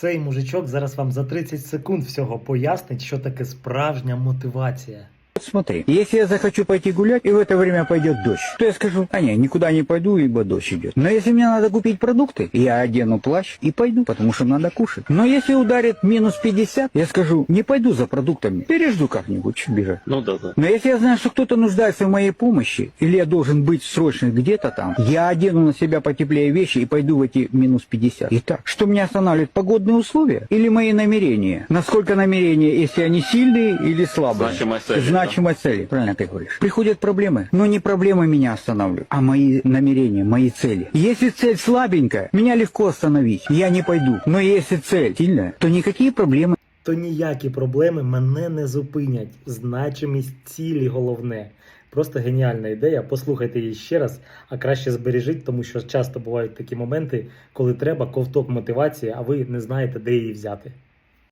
Цей мужичок зараз вам за 30 секунд всього пояснить, що таке справжня мотивація. Вот Смотри, если я захочу пойти гулять, и в это время пойдет дождь, то я скажу, а не, никуда не пойду, ибо дождь идет. Но если мне надо купить продукты, я одену плащ и пойду, потому что надо кушать. Но если ударит минус 50, я скажу, не пойду за продуктами, пережду как-нибудь, чуть бежать. Ну да, да. Но если я знаю, что кто-то нуждается в моей помощи, или я должен быть срочно где-то там, я одену на себя потеплее вещи и пойду в эти минус 50. Итак, что меня останавливает, погодные условия или мои намерения? Насколько намерения, если они сильные или слабые? Значимость цели, Значимость цели, правильно ты говоришь. Приходят проблемы, но не проблемы меня останавливают, а мои намерения, мои цели. Если цель слабенькая, меня легко остановить, я не пойду. Но если цель сильная, то никакие проблемы То ніякі проблеми мене не зупинять. Значимість цілі головне. Просто геніальна ідея. Послухайте її ще раз, а краще збережіть, тому що часто бувають такі моменти, коли треба ковток мотивації, а ви не знаєте, де її взяти.